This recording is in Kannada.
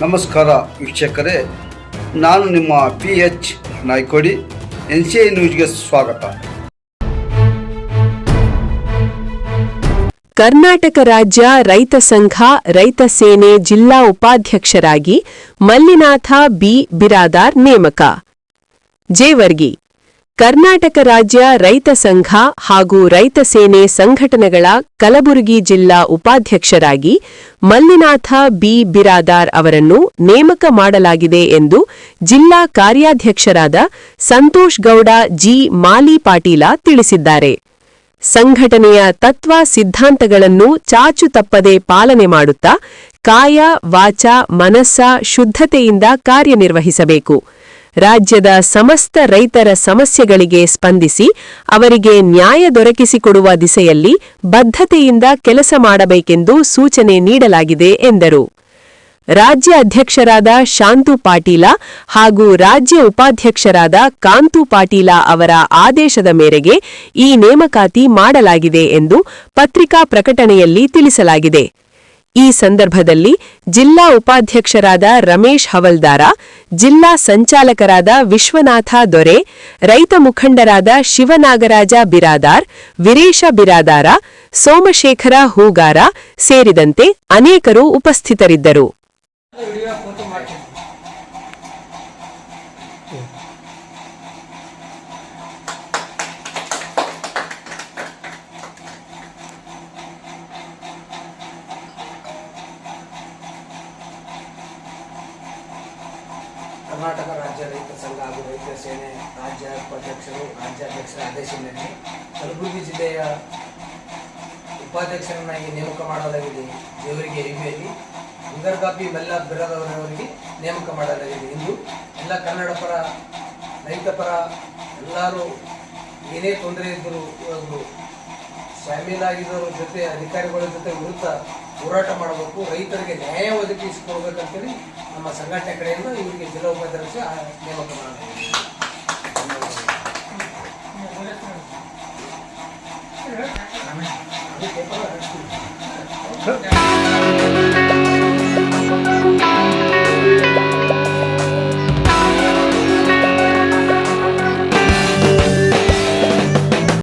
ನಮಸ್ಕಾರ ವೀಕ್ಷಕರೇ, ನಾನು ನಿಮ್ಮ P H Naikodi, N C I ನ್ಯೂಸ್ಗೆ ಸ್ವಾಗತ. ಕರ್ನಾಟಕ ರಾಜ್ಯ ರೈತ ಸಂಘ, ರೈತ ಸೇನೆ ಜಿಲ್ಲಾ ಉಪಾಧ್ಯಕ್ಷರಾಗಿ ಮಲ್ಲಿನಾಥ ಬಿ. ಬಿರಾದಾರ್ ನೇಮಕ. ಜೇವರ್ಗಿ ಕರ್ನಾಟಕ ರಾಜ್ಯ ರೈತ ಸಂಘ ಹಾಗೂ ರೈತ ಸೇನೆ ಸಂಘಟನೆಗಳ ಕಲಬುರಗಿ ಜಿಲ್ಲಾ ಉಪಾಧ್ಯಕ್ಷರಾಗಿ ಮಲ್ಲಿನಾಥ ಬಿ. ಬಿರಾದಾರ್ ಅವರನ್ನು ನೇಮಕ ಮಾಡಲಾಗಿದೆ ಎಂದು ಜಿಲ್ಲಾ ಕಾರ್ಯಾಧ್ಯಕ್ಷರಾದ ಸಂತೋಷ್ ಗೌಡ ಜಿ. ಮಾಲಿ ಪಾಟೀಲ ತಿಳಿಸಿದ್ದಾರೆ. ಸಂಘಟನೆಯ ತತ್ವ ಸಿದ್ಧಾಂತಗಳನ್ನು ಚಾಚು ತಪ್ಪದೆ ಪಾಲನೆ ಮಾಡುತ್ತಾ ಕಾಯ, ವಾಚ, ಮನಸ್ಸ ಶುದ್ಧತೆಯಿಂದ ಕಾರ್ಯನಿರ್ವಹಿಸಬೇಕು. ರಾಜ್ಯದ ಸಮಸ್ತ ರೈತರ ಸಮಸ್ಯೆಗಳಿಗೆ ಸ್ಪಂದಿಸಿ ಅವರಿಗೆ ನ್ಯಾಯ ದೊರಕಿಸಿಕೊಡುವ ದಿಸೆಯಲ್ಲಿ ಬದ್ಧತೆಯಿಂದ ಕೆಲಸ ಮಾಡಬೇಕೆಂದು ಸೂಚನೆ ನೀಡಲಾಗಿದೆ ಎಂದರು. ರಾಜ್ಯ ಅಧ್ಯಕ್ಷರಾದ ಶಾಂತು ಪಾಟೀಲ ಹಾಗೂ ರಾಜ್ಯ ಉಪಾಧ್ಯಕ್ಷರಾದ ಕಾಂತು ಪಾಟೀಲ ಅವರ ಆದೇಶದ ಮೇರೆಗೆ ಈ ನೇಮಕಾತಿ ಮಾಡಲಾಗಿದೆ ಎಂದು ಪತ್ರಿಕಾ ಪ್ರಕಟಣೆಯಲ್ಲಿ ತಿಳಿಸಲಾಗಿದೆ. ಈ ಸಂದರ್ಭದಲ್ಲಿ ಜಿಲ್ಲಾ ಉಪಾಧ್ಯಕ್ಷರಾದ ರಮೇಶ್ ಹವಲ್ದಾರ, ಜಿಲ್ಲಾ ಸಂಚಾಲಕರಾದ ವಿಶ್ವನಾಥ ದೊರೆ, ರೈತ ಮುಖಂಡರಾದ ಶಿವನಾಗರಾಜ ಬಿರಾದಾರ್, ವಿರೇಶ ಬಿರಾದಾರ, ಸೋಮಶೇಖರ ಹೂಗಾರ ಸೇರಿದಂತೆ ಅನೇಕರು ಉಪಸ್ಥಿತರಿದ್ದರು. ಕರ್ನಾಟಕ ರಾಜ್ಯ ರೈತ ಸಂಘ ಹಾಗೂ ರೈತ ಸೇನೆ ರಾಜ್ಯ ಉಪಾಧ್ಯಕ್ಷರು, ರಾಜ್ಯಾಧ್ಯಕ್ಷರ ಆದೇಶ ಮೇರೆಗೆ ಕಲಬುರಗಿ ಜಿಲ್ಲೆಯ ಉಪಾಧ್ಯಕ್ಷರನ್ನಾಗಿ ನೇಮಕ ಮಾಡಲಾಗಿದೆ. ದೇವರಿಗೆ ರೀತಿಯಲ್ಲಿ ಅಂಗರ್ಗಾಪಿ ಮೆಲ್ಲ ಬಿರದವರವರಿಗೆ ನೇಮಕ ಮಾಡಲಾಗಿದೆ. ಇಂದು ಎಲ್ಲ ಕನ್ನಡ ಪರ, ರೈತ ಪರ ಎಲ್ಲರೂ ಏನೇ ತೊಂದರೆ ಇದ್ದರೂ ಒಂದು ಶಾಮೀಲಾಗಿದ್ದವರ ಜೊತೆ ಅಧಿಕಾರಿಗಳ ಜೊತೆ ವಿರುದ್ಧ ಹೋರಾಟ ಮಾಡಬೇಕು ರೈತರಿಗೆ ನ್ಯಾಯ ಒದಗಿಸಿಕೊಡ್ಬೇಕಂತೇಳಿ ನಮ್ಮ ಸಂಘಟನೆ ಕಡೆಯಿಂದ ಇವರಿಗೆ ಜಿಲ್ಲಾ ಉಪಾಧ್ಯಕ್ಷ ಆ, ನೇಮಕ ಮಾಡಲಾಗಿದೆ.